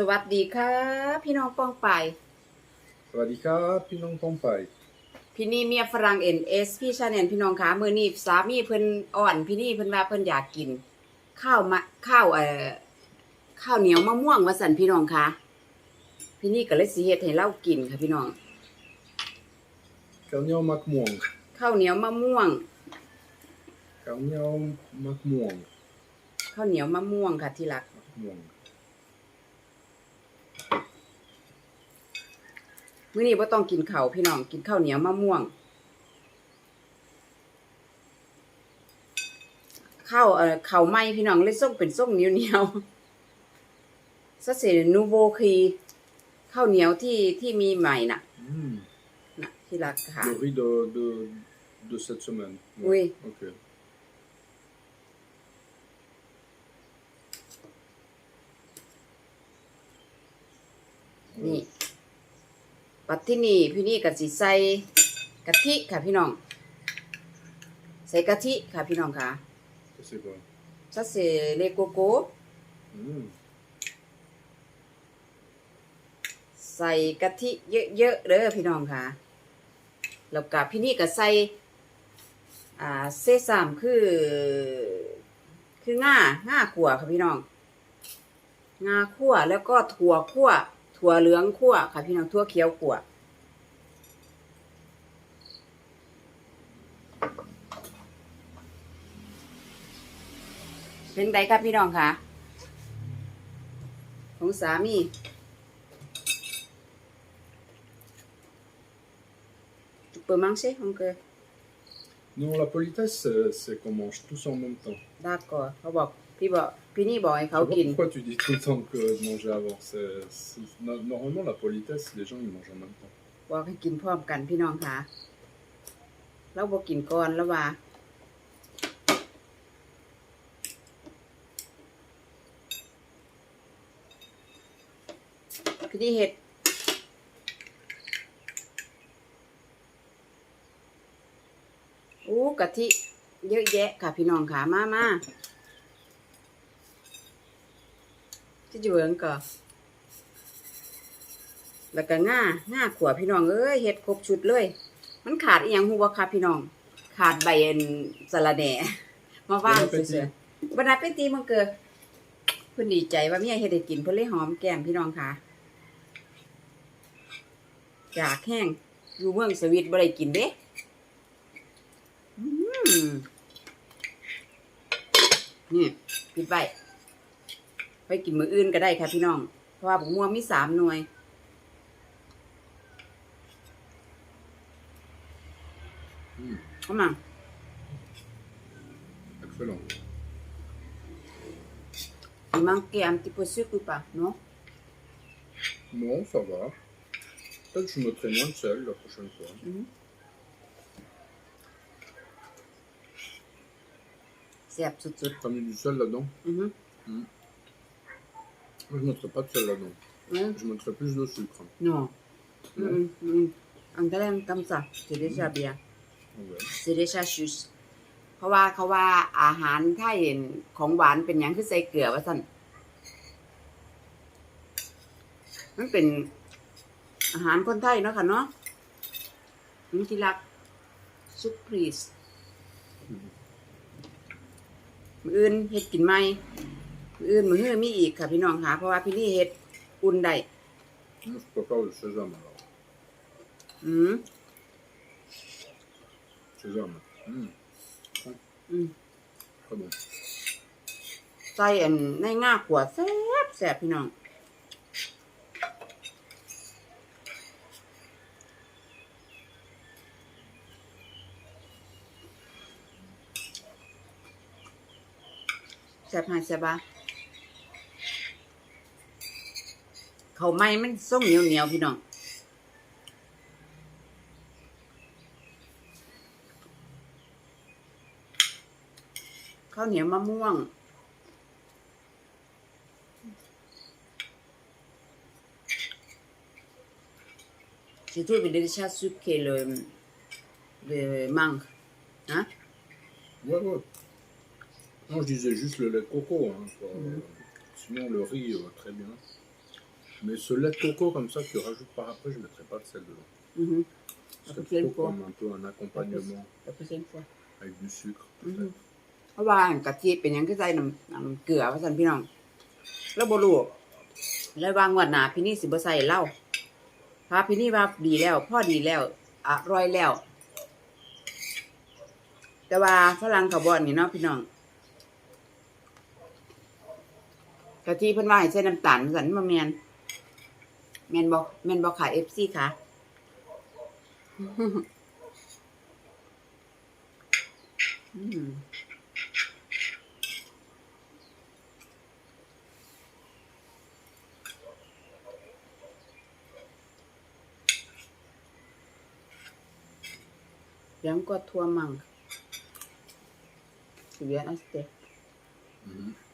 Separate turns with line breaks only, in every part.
สวัสดีค่ะ พี่น้องป้องไปาย
สวัสดีครับพี่น้องป้องไป
พี่นี่เมียฝรั่งเอ็นเอสพี่ชาแนลพี่น้องคะมื้อนี้สามีเพิ่นอ่อน พี่นี่เพิ่นว่าเพิ่นอยากกิน ข้าวมะข้าวเอ่อข้าวเหนียวมะม่วงว่าสั่นพี่น้องคะพี่นี่ก็เลยสิเฮ็ดให้เรากินค่ะพี่น้อง
ข้าวเหนียวมักม่วง
ข้าวเหนียวมะม่วง
ข้าวเหนียวมักม่วง
ข้าวเหนียวมะม่วงค่ะที่รัก
มักม่วง
มื้อนี้บ่ต้องกินข้าวพี่น้องกินข้าวเหนียวมะม่วงข้าวเอ่อข้าวไหม้พี่น้องเลยส่งเป็นส่งเหนียวๆซะเสนูโวคีข้าวเหนียวที่ที่มีใหม่น่ะ
อืม
น่ะที่รักค่ะ
Le riz de, de, de cette semaine.
Oui.
Ok.
นี่ ปัดที่นี่พี่นี่ก็สิใส่กะทิค่ะพี่น้อง ใส่กะทิค่ะพี่น้องค่ะ
Ça, c'est quoi
ซะเสเลโกโก้
Mm.
ใส่กะทิเยอะๆเด้อพี่น้องค่ะ แล้วก็พี่นี่ก็ใส่ อ่าเซซามคือ คือง่าง่าขั่วค่ะพี่น้อง งาขั่วแล้วก็ถั่วขั่ว ถั่วเหลืองขั่วค่ะพี่น้องถั่วเขียวขั่วเป็นไดครับพี่น้องค่ะ ของสามี Tu peux manger encore
Non, la politesse, c'est- c'est qu'on mange tous en même temps.
D'accord เขาบ อกพี่บอกพี่นี่บอกให้เขา
Je sais pas
กิน
pourquoi tu dis tout le temps que de manger avant. C'est- c'est- no- Normalement, la politesse, les gens, ils mangent en même temps.
บอกให้กินพร้อมกันพี่น้องค่ะเราบอกกินก่อนแล้วว่า พี่นี่เห็ดอู้กะทิเยอะแยะค่ะพี่น้องค่ะ มามา ที่จะเวิงก่อนแล้วก็ง่าง่าขวพี่น้องเอ้ยเฮ็ดครบชุดเลย มันขาดอีหยังฮู้บ่คะพี่น้อง ขาดใบเอ็นสะระแหน่มาว่าง
Bon appétit
ซื่อๆบรรดาเป็นตีมันเกิดเพิ่นดีใจว่าเมียเฮ็ดให้กินเพิ่นเลยหอมแก้มพี่น้องค่ะอยากแห้งอยู่เมืองสวิตบ่ได้กินเด้อืมนี่ปิดไว้ ไปกินมื้ออื่นก็ได้ค่ะพี่น้อง เพราะว่าผมม่วงมีสามหน่วย
Mm.
เข้ามา
Excellent.
Il manquait un petit peu de sucre ou pas, non
Non, ça va. Peut-être que je mettrai moins de sel la prochaine fois.
C'est sucre.
T'as mis du sel là-dedans
Mhm.
Moi, je mettrai pas de sel là-dedans.
Ouais.
Je mettrai plus de sucre.
Non. Mhm, mhm. En galère comme ça, c'est déjà bien.
Ouais.
C'est déjà juste. เพราะว่าเขาว่าอาหารไทยของหวานเป็นอย่างคือใส่เกลือว่าสั่นมันเป็นอาหารคนไทยเนาะค่ะเนาะมันที่รักซุปพรีสมืออื่นเฮ็ดกินไหมมื ออื่นมือฮื้อมีอีกค่ะพี่น้องค่ะ เพราะว่าพี่นี่เฮ็ดอุ่นได้
Moi, je préfère le sésame alors.
อืม
Sésame. Mm.
อืม
Très bon.
ใส่อันในง่าขวดแซ่บแซ่บพี่น้อง แซ่บหายแซ่บบ้า เขาวไหม้มันส้มเหนียวเหนียวๆพี่น้อง ข้าวเหนียวมะม่วง Je trouve déjà sucré le, le mangue. Hein?
Ouais, ouais. Non, je disais juste le lait de coco. Hein, quoi.
Mhm.
Sinon, le riz, euh, très bien. Mais ce lait de coco comme ça que tu rajoutes par après, je ne mettrai pas de sel dedans.
อือฮึ
Ce
Ok,
serait
le
plutôt
poids.
comme un peu un accompagnement
แล้วเปอร์เซ็นต์ fois
avec du sucre.
อือฮึ
peut-être.
เพราะว่ากะทิเป็นหยังคือใส่น้ำน้ำเกลือว่าซั่นพี่น้อง แล้วบ่รู้แล้ววางงวดหน้าพี่นี่สิบ่ใส่เหล้าถ้าพี่นี่ว่าดีแล้ว พ่อดีแล้วอร่อยแล้ว แต่ว่าฝรั่งเขาบ่นี่เนาะพี่น้องกะทิเพิ่นว่าให้ใส่น้ำตาลสันบ่แม่น แม่นบ่แม่นบ่ค่ะ FC ค่ะอืม Bien quoi toi mangue. Tu viens acheter.
Mhm.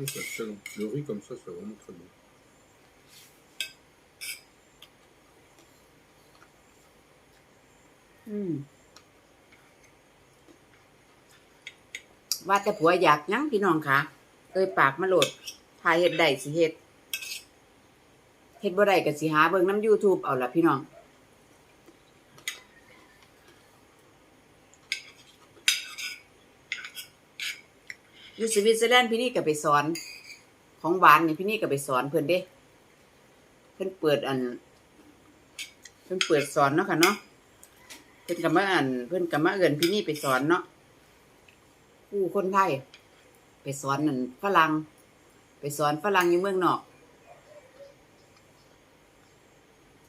Oui, c'est excellent. Le riz comme ça, c'est vraiment très bon.
อืมว่าแต่ผัวอยากหยังพี่น้องคะเอ้ยปากมาโหลดถ้าเฮ็ดได้สิเฮ็ดเฮ็ดบ่ได้ก็สิหาเบิ่งน้ำ YouTube เอาล่ะพี่น้อง อยู่สวิตเซอร์แลนด์พี่นี่ก็ไปสอน ของหวานนี่พี่นี่ก็ไปสอนเพิ่อนเด้ เพิ่อนเปิดอัน เพิ่อนเปิดสอนเนาะค่ะเนาะเพิ่อนก็มาอ่านเพิ่อนก็มาเอินพี่นี่ไปสอนเนาะคู่คนไทยไปสอนนั่นฝรั่งไปสอนฝรั่งอยู่เมืองนอก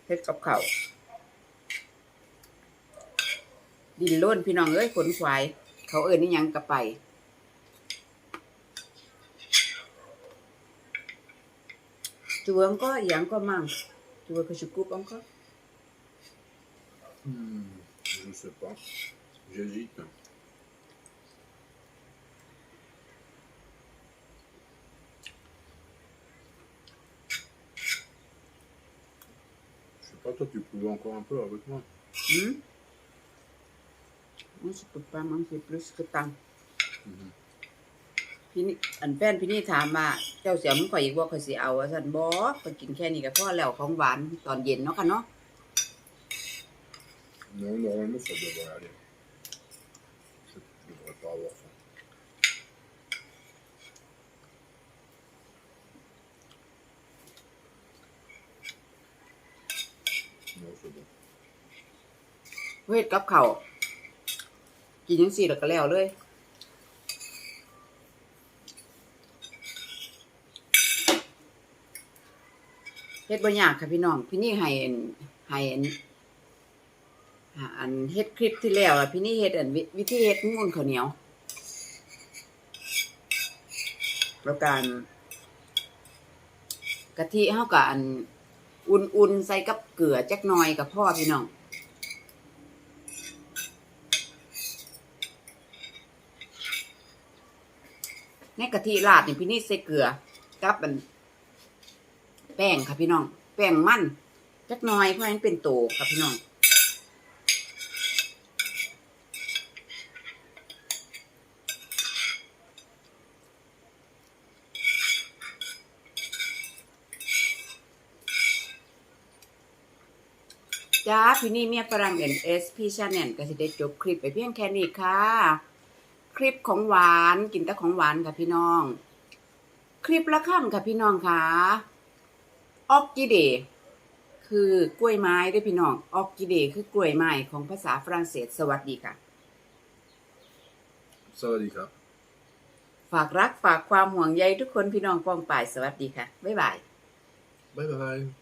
เฮ็ดกับเขาดินล้นพี่น้องเอ้ยขนควาย เขาเอิ้นนี่ยังก็ไป Tu veux encore Il y a encore manque. Tu veux que je coupe encore
Hmm, je ne sais pas. J'hésite. Je sais pas, toi, tu pouvais encore un peu avec moi.
Hmm? Moi, je peux pas manger plus que tant.
Mhm.
พี่นี่อันแฟนพี่นี่ถามว่าเจ้าเสียมข่อยอีกบ่ข่อยสิเอาว่าซั่นบ่ข่อยกินแค่นี้ก็พอแล้วของหวานตอนเย็นเนาะค่ะเนาะ
Non, normalement, ça devrait aller. Je ne devrais pas avoir faim.
เฮ็ดกับเขาวกินจังซี่แล้วก็แล้วเลย เฮ็ดบ่ยากค่ะพี่น้อง พี่นี่ให้อันให้อันอันเฮ็ดคลิปที่แล้วอะพี่นี่เฮ็ดอันวิธีเฮ็ดงูนข้าวเหนียว แล้วการกะทิเฮาก็อันอุ่นๆใส่กับเกลือจักหน่อยกับพ่อพี่น้องในกะทิราดนี่พี่นี่ใส่เกลือกับอัน ป้งค่ะพี่น้อง แป้งมันจักหน่อยเพราะฉะนั้นเป็นโตค่ะพี่น้องจ้าพี่นี่เมียฝรั่งเอ็นเอสพี่ชาแนลก็สิได้จบคลิปไปเพียงแค่นี้ค่ะ คลิปของหวานกินแต่ของหวานค่ะพี่น้อง คลิปละค่ำค่ะพี่น้องค่ะ ออกกิเด คือกล้วยไม้ด้วยพี่น้องออกกิเด คือกล้วยไม้ของภาษาฝรั่งเศสสวัสดีค่ะ
Ça va, Dika.
ฝากรักฝากความห่วงใยทุกคนพี่น้องปองป่ายสวัสดีค่ะ บ๊ายบาย
Bye bye.